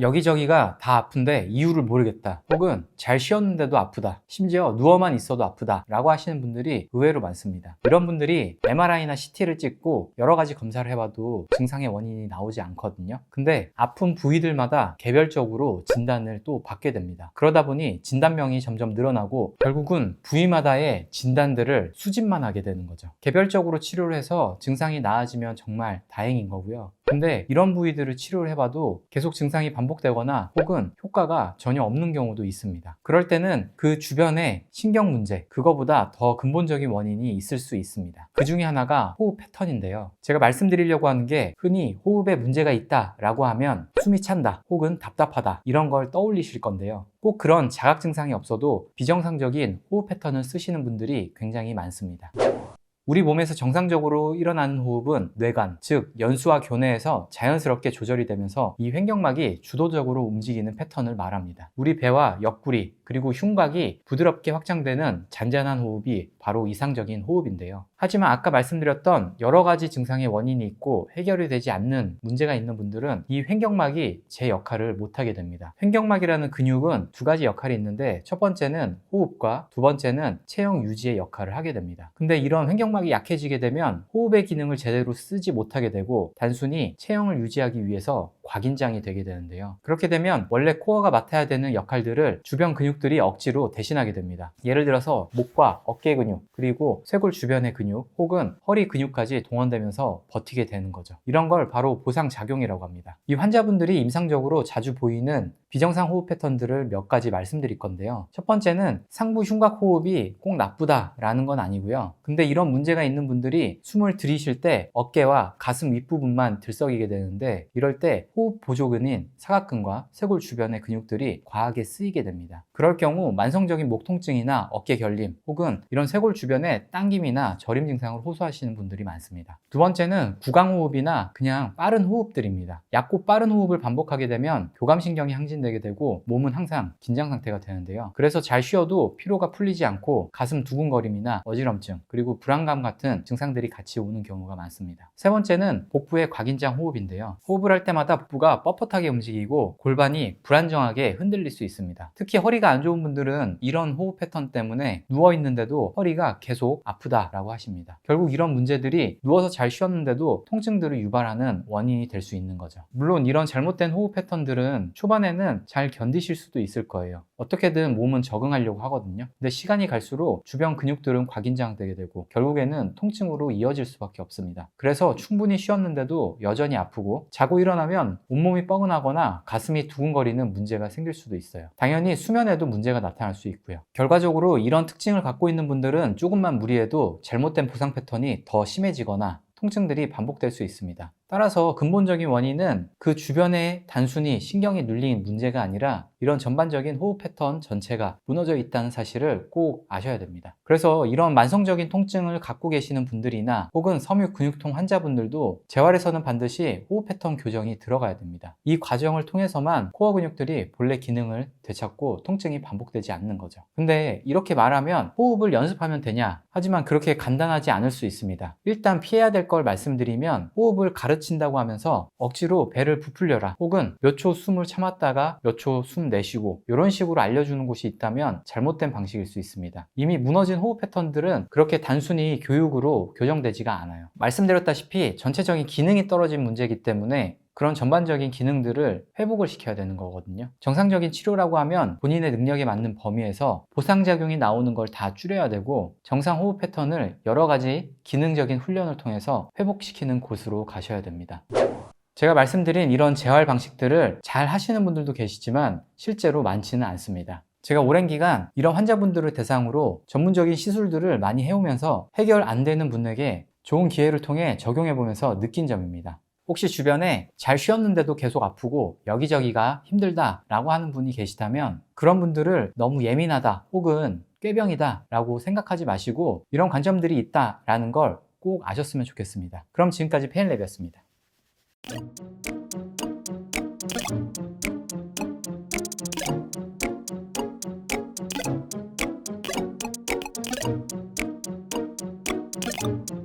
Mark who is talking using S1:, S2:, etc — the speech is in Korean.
S1: 여기저기가 다 아픈데 이유를 모르겠다. 혹은 잘 쉬었는데도 아프다. 심지어 누워만 있어도 아프다. 라고 하시는 분들이 의외로 많습니다. 이런 분들이 MRI나 CT를 찍고 여러 가지 검사를 해봐도 증상의 원인이 나오지 않거든요. 근데 아픈 부위들마다 개별적으로 진단을 또 받게 됩니다. 그러다 보니 진단명이 점점 늘어나고 결국은 부위마다의 진단들을 수집만 하게 되는 거죠. 개별적으로 치료를 해서 증상이 나아지면 정말 다행인 거고요. 근데 이런 부위들을 치료를 해봐도 계속 증상이 반복되거나 혹은 효과가 전혀 없는 경우도 있습니다. 그럴 때는 그 주변에 신경 문제, 그거보다 더 근본적인 원인이 있을 수 있습니다. 그 중에 하나가 호흡 패턴인데요. 제가 말씀드리려고 하는 게 흔히 호흡에 문제가 있다 라고 하면 숨이 찬다 혹은 답답하다 이런 걸 떠올리실 건데요. 꼭 그런 자각 증상이 없어도 비정상적인 호흡 패턴을 쓰시는 분들이 굉장히 많습니다. 우리 몸에서 정상적으로 일어나는 호흡은 뇌관, 즉 연수와 교내에서 자연스럽게 조절이 되면서 이 횡격막이 주도적으로 움직이는 패턴을 말합니다. 우리 배와 옆구리 그리고 흉곽이 부드럽게 확장되는 잔잔한 호흡이 바로 이상적인 호흡인데요. 하지만 아까 말씀드렸던 여러 가지 증상의 원인이 있고 해결이 되지 않는 문제가 있는 분들은 이 횡격막이 제 역할을 못하게 됩니다. 횡격막이라는 근육은 두 가지 역할이 있는데 첫 번째는 호흡과 두 번째는 체형 유지의 역할을 하게 됩니다. 근데 이런 횡격막 이 약해지게 되면 호흡의 기능을 제대로 쓰지 못하게 되고 단순히 체형을 유지하기 위해서 곽인장이 되게 되는데요. 그렇게 되면 원래 코어가 맡아야 되는 역할들을 주변 근육들이 억지로 대신하게 됩니다. 예를 들어서 목과 어깨 근육, 그리고 쇄골 주변의 근육, 혹은 허리 근육까지 동원되면서 버티게 되는 거죠. 이런 걸 바로 보상작용이라고 합니다. 이 환자분들이 임상적으로 자주 보이는 비정상 호흡 패턴들을 몇 가지 말씀드릴 건데요. 첫 번째는 상부 흉곽 호흡이 꼭 나쁘다라는 건 아니고요. 근데 이런 문제가 있는 분들이 숨을 들이쉴 때 어깨와 가슴 윗부분만 들썩이게 되는데 이럴 때 호흡 보조근인 사각근과 쇄골 주변의 근육들이 과하게 쓰이게 됩니다. 그럴 경우 만성적인 목 통증이나 어깨 결림 혹은 이런 쇄골 주변에 당김이나 저림 증상을 호소하시는 분들이 많습니다. 두 번째는 구강 호흡이나 그냥 빠른 호흡들입니다. 얕고 빠른 호흡을 반복하게 되면 교감신경이 항진되 게 되고 몸은 항상 긴장 상태가 되는데요. 그래서 잘 쉬어도 피로가 풀리지 않고 가슴 두근거림이나 어지럼증 그리고 불안감 같은 증상들이 같이 오는 경우가 많습니다. 세 번째는 복부의 곽인장 호흡인데요. 호흡을 할 때마다 복부가 뻣뻣하게 움직이고 골반이 불안정하게 흔들릴 수 있습니다. 특히 허리가 안 좋은 분들은 이런 호흡 패턴 때문에 누워 있는데도 허리가 계속 아프다라고 하십니다. 결국 이런 문제들이 누워서 잘 쉬었는데도 통증들을 유발하는 원인이 될 수 있는 거죠. 물론 이런 잘못된 호흡 패턴들은 초반에는 잘 견디실 수도 있을 거예요. 어떻게든 몸은 적응하려고 하거든요. 근데 시간이 갈수록 주변 근육들은 곽인장되게 되고 결국에는 통증으로 이어질 수밖에 없습니다. 그래서 충분히 쉬었는데도 여전히 아프고 자고 일어나면 온몸이 뻐근하거나 가슴이 두근거리는 문제가 생길 수도 있어요. 당연히 수면에도 문제가 나타날 수 있고요. 결과적으로 이런 특징을 갖고 있는 분들은 조금만 무리해도 잘못된 보상 패턴이 더 심해지거나 통증들이 반복될 수 있습니다. 따라서 근본적인 원인은 그 주변에 단순히 신경이 눌린 문제가 아니라 이런 전반적인 호흡 패턴 전체가 무너져 있다는 사실을 꼭 아셔야 됩니다. 그래서 이런 만성적인 통증을 갖고 계시는 분들이나 혹은 섬유 근육통 환자분들도 재활에서는 반드시 호흡 패턴 교정이 들어가야 됩니다. 이 과정을 통해서만 코어 근육들이 본래 기능을 되찾고 통증이 반복되지 않는 거죠. 근데 이렇게 말하면 호흡을 연습하면 되냐? 하지만 그렇게 간단하지 않을 수 있습니다. 일단 피해야 될 걸 말씀드리면 호흡을 가르 친다고 하면서 억지로 배를 부풀려라 혹은 몇 초 숨을 참았다가 몇 초 숨 내쉬고 이런 식으로 알려주는 곳이 있다면 잘못된 방식일 수 있습니다. 이미 무너진 호흡 패턴들은 그렇게 단순히 교육으로 교정되지가 않아요. 말씀드렸다시피 전체적인 기능이 떨어진 문제이기 때문에 그런 전반적인 기능들을 회복을 시켜야 되는 거거든요. 정상적인 치료라고 하면 본인의 능력에 맞는 범위에서 보상작용이 나오는 걸 다 줄여야 되고 정상 호흡 패턴을 여러 가지 기능적인 훈련을 통해서 회복시키는 곳으로 가셔야 됩니다. 제가 말씀드린 이런 재활 방식들을 잘 하시는 분들도 계시지만 실제로 많지는 않습니다. 제가 오랜 기간 이런 환자분들을 대상으로 전문적인 시술들을 많이 해오면서 해결 안 되는 분에게 좋은 기회를 통해 적용해보면서 느낀 점입니다. 혹시 주변에 잘 쉬었는데도 계속 아프고 여기저기가 힘들다 라고 하는 분이 계시다면 그런 분들을 너무 예민하다 혹은 꾀병이다 라고 생각하지 마시고 이런 관점들이 있다 라는 걸 꼭 아셨으면 좋겠습니다 그럼 지금까지 페인랩이었습니다 Thank you.